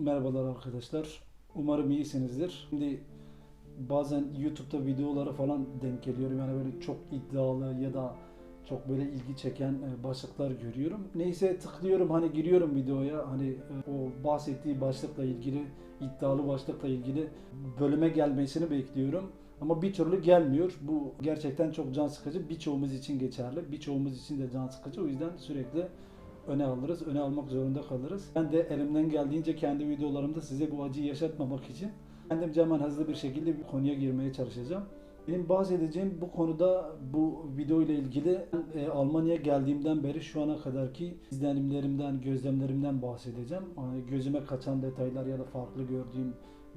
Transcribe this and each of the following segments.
Merhabalar arkadaşlar. Umarım iyisinizdir. Şimdi bazen YouTube'da videoları falan denk geliyorum. Yani böyle çok iddialı ya da çok böyle ilgi çeken e, başlıklar görüyorum. Neyse tıklıyorum hani giriyorum videoya. Hani e, o bahsettiği başlıkla ilgili iddialı başlıkla ilgili bölüme gelmesini bekliyorum. Ama bir türlü gelmiyor. Bu gerçekten çok can sıkıcı. Birçoğumuz için geçerli. Birçoğumuz için de can sıkıcı. O yüzden sürekli öne alırız. Öne almak zorunda kalırız. Ben de elimden geldiğince kendi videolarımda size bu acıyı yaşatmamak için kendimce hemen hızlı bir şekilde bir konuya girmeye çalışacağım. Benim bahsedeceğim bu konuda bu video ile ilgili e, Almanya'ya geldiğimden beri şu ana kadarki izlenimlerimden, gözlemlerimden bahsedeceğim. Yani gözüme kaçan detaylar ya da farklı gördüğüm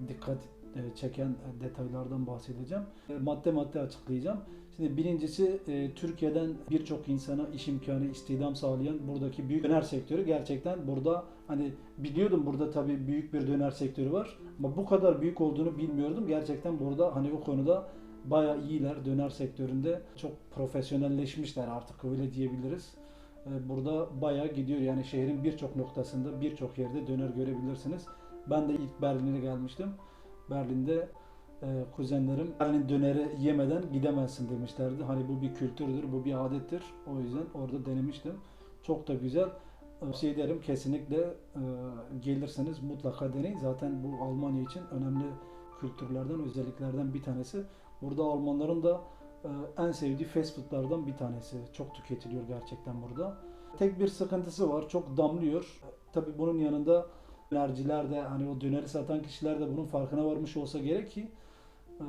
dikkat e, çeken e, detaylardan bahsedeceğim. E, Madde madde açıklayacağım. Şimdi birincisi e, Türkiye'den birçok insana iş imkanı, istihdam sağlayan buradaki büyük döner sektörü gerçekten burada hani biliyordum burada tabii büyük bir döner sektörü var ama bu kadar büyük olduğunu bilmiyordum. Gerçekten burada hani o konuda bayağı iyiler döner sektöründe. Çok profesyonelleşmişler artık öyle diyebiliriz. E, Burada bayağı gidiyor yani şehrin birçok noktasında birçok yerde döner görebilirsiniz. Ben de ilk Berlin'e gelmiştim. Berlin'de e, kuzenlerim Berlin döneri yemeden gidemezsin demişlerdi. Hani bu bir kültürdür, bu bir adettir. O yüzden orada denemiştim. Çok da güzel. Tavsiye ederim kesinlikle e, gelirseniz mutlaka deneyin. Zaten bu Almanya için önemli kültürlerden, özelliklerden bir tanesi. Burada Almanların da e, en sevdiği fast foodlardan bir tanesi. Çok tüketiliyor gerçekten burada. Tek bir sıkıntısı var. Çok damlıyor. Tabii bunun yanında dönerciler de hani o döneri satan kişiler de bunun farkına varmış olsa gerek ki e,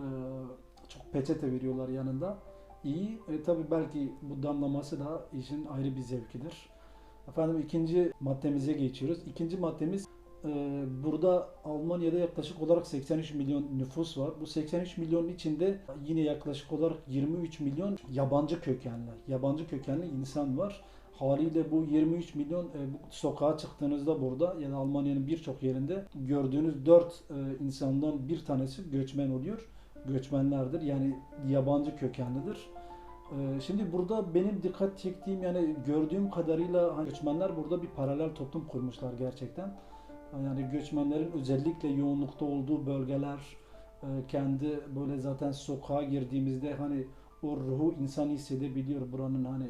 çok peçete veriyorlar yanında. İyi. E, tabii belki bu damlaması da işin ayrı bir zevkidir. Efendim ikinci maddemize geçiyoruz. İkinci maddemiz e, burada Almanya'da yaklaşık olarak 83 milyon nüfus var. Bu 83 milyonun içinde yine yaklaşık olarak 23 milyon yabancı kökenli, yabancı kökenli insan var. Haliyle bu 23 milyon e, sokağa çıktığınızda burada ya da Almanya'nın birçok yerinde gördüğünüz 4 e, insandan bir tanesi göçmen oluyor. Göçmenlerdir yani yabancı kökenlidir. E, Şimdi burada benim dikkat çektiğim yani gördüğüm kadarıyla hani göçmenler burada bir paralel toplum kurmuşlar gerçekten. Yani göçmenlerin özellikle yoğunlukta olduğu bölgeler e, kendi böyle zaten sokağa girdiğimizde hani o ruhu insan hissedebiliyor buranın hani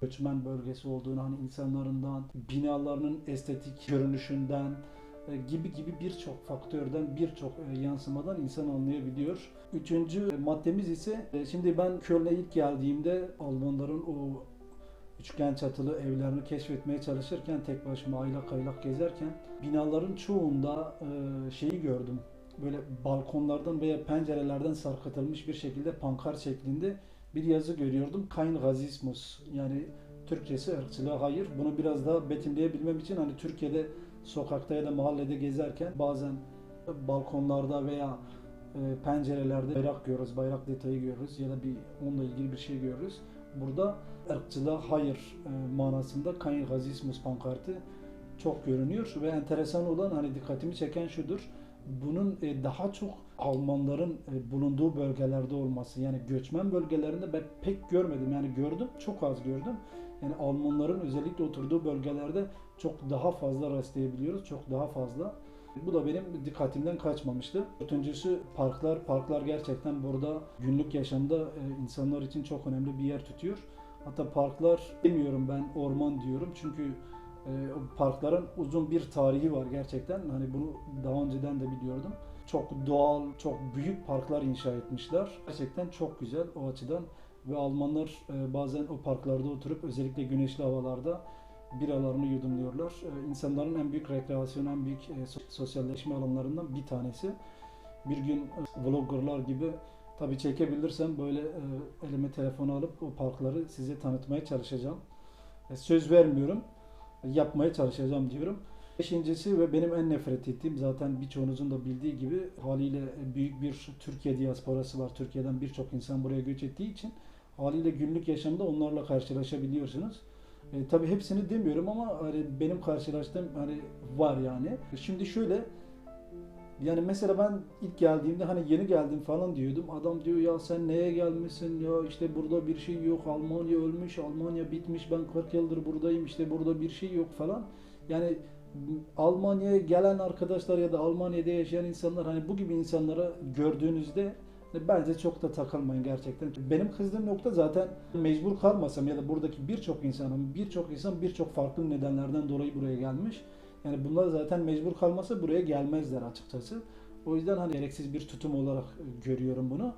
göçmen bölgesi olduğunu hani insanlarından, binalarının estetik görünüşünden gibi gibi birçok faktörden, birçok e, yansımadan insan anlayabiliyor. Üçüncü maddemiz ise e, şimdi ben Köln'e ilk geldiğimde Almanların o üçgen çatılı evlerini keşfetmeye çalışırken tek başıma aylak aylak gezerken binaların çoğunda e, şeyi gördüm. Böyle balkonlardan veya pencerelerden sarkıtılmış bir şekilde pankart şeklinde bir yazı görüyordum. Kein Rassismus yani Türkçesi ırkçılığa hayır. Bunu biraz daha betimleyebilmem için hani Türkiye'de sokakta ya da mahallede gezerken bazen balkonlarda veya e, pencerelerde bayrak görürüz, bayrak detayı görürüz ya da bir onunla ilgili bir şey görürüz. Burada ırkçılığa hayır e, manasında Kein Rassismus pankartı çok görünüyor ve enteresan olan hani dikkatimi çeken şudur. Bunun e, daha çok Almanların bulunduğu bölgelerde olması yani göçmen bölgelerinde ben pek görmedim yani gördüm çok az gördüm. Yani Almanların özellikle oturduğu bölgelerde çok daha fazla rastlayabiliyoruz. Çok daha fazla. Bu da benim dikkatimden kaçmamıştı. Dördüncüsü parklar. Parklar gerçekten burada günlük yaşamda e, insanlar için çok önemli bir yer tutuyor. Hatta parklar demiyorum ben orman diyorum çünkü e, parkların uzun bir tarihi var gerçekten. Hani bunu daha önceden de biliyordum. Çok doğal, çok büyük parklar inşa etmişler. Gerçekten çok güzel o açıdan ve Almanlar e, bazen o parklarda oturup özellikle güneşli havalarda biralarını yudumluyorlar. E, İnsanların en büyük rekreasyon, en büyük e, so- sosyalleşme alanlarından bir tanesi. Bir gün e, vloggerlar gibi tabii çekebilirsem böyle e, elime telefonu alıp o parkları size tanıtmaya çalışacağım. E, Söz vermiyorum. Yapmaya çalışacağım diyorum. Beşincisi ve benim en nefret ettiğim zaten birçoğunuzun da bildiği gibi haliyle büyük bir Türkiye diasporası var. Türkiye'den birçok insan buraya göç ettiği için haliyle günlük yaşamda onlarla karşılaşabiliyorsunuz. E, tabii hepsini demiyorum ama hani benim karşılaştığım hani var yani. Şimdi şöyle yani mesela ben ilk geldiğimde hani yeni geldim falan diyordum. Adam diyor ya sen neye gelmişsin ya işte burada bir şey yok. Almanya ölmüş, Almanya bitmiş. Ben 40 yıldır buradayım işte burada bir şey yok falan. Yani Almanya'ya gelen arkadaşlar ya da Almanya'da yaşayan insanlar hani bu gibi insanlara gördüğünüzde bence çok da takılmayın gerçekten. Benim kızdığım nokta zaten mecbur kalmasam ya da buradaki birçok insanın birçok insan birçok farklı nedenlerden dolayı buraya gelmiş. Yani bunlar zaten mecbur kalmasa buraya gelmezler açıkçası. O yüzden hani gereksiz bir tutum olarak görüyorum bunu.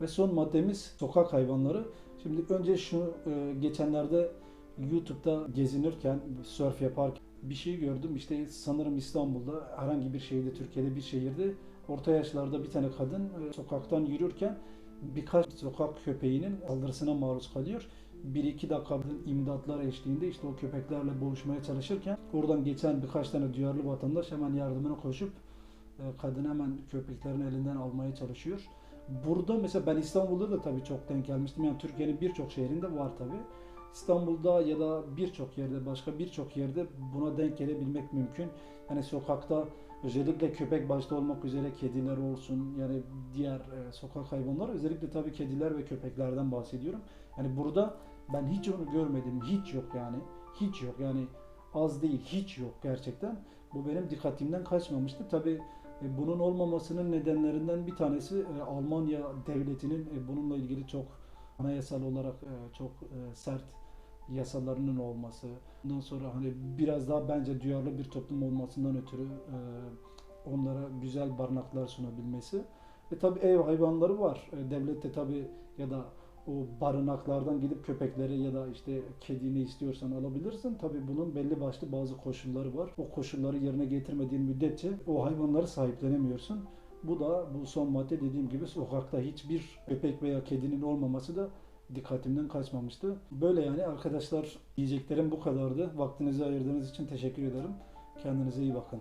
Ve son maddemiz sokak hayvanları. Şimdi önce şunu e, geçenlerde YouTube'da gezinirken, surf yaparken bir şey gördüm. İşte sanırım İstanbul'da herhangi bir şehirde, Türkiye'de bir şehirde orta yaşlarda bir tane kadın e, sokaktan yürürken birkaç sokak köpeğinin saldırısına maruz kalıyor. Bir iki dakika imdatlar eşliğinde işte o köpeklerle boğuşmaya çalışırken oradan geçen birkaç tane duyarlı vatandaş hemen yardımına koşup e, kadını hemen köpeklerin elinden almaya çalışıyor. Burada mesela ben İstanbul'da da tabii çok denk gelmiştim. Yani Türkiye'nin birçok şehrinde var tabii. İstanbul'da ya da birçok yerde, başka birçok yerde buna denk gelebilmek mümkün. Yani sokakta özellikle köpek başta olmak üzere kediler olsun yani diğer e, sokak hayvanları özellikle tabii kediler ve köpeklerden bahsediyorum. Yani burada ben hiç onu görmedim. Hiç yok yani. Hiç yok yani az değil hiç yok gerçekten. Bu benim dikkatimden kaçmamıştı. Tabii e, bunun olmamasının nedenlerinden bir tanesi e, Almanya devletinin e, bununla ilgili çok anayasal olarak çok sert yasalarının olması. Ondan sonra hani biraz daha bence duyarlı bir toplum olmasından ötürü e, onlara güzel barınaklar sunabilmesi. Ve tabii ev hayvanları var. E, devlet de tabii ya da o barınaklardan gidip köpekleri ya da işte kedini istiyorsan alabilirsin. Tabii bunun belli başlı bazı koşulları var. O koşulları yerine getirmediğin müddetçe o hayvanları sahiplenemiyorsun. Bu da bu son madde dediğim gibi sokakta hiçbir köpek veya kedinin olmaması da dikkatimden kaçmamıştı. Böyle yani arkadaşlar diyeceklerim bu kadardı. Vaktinizi ayırdığınız için teşekkür ederim. Kendinize iyi bakın.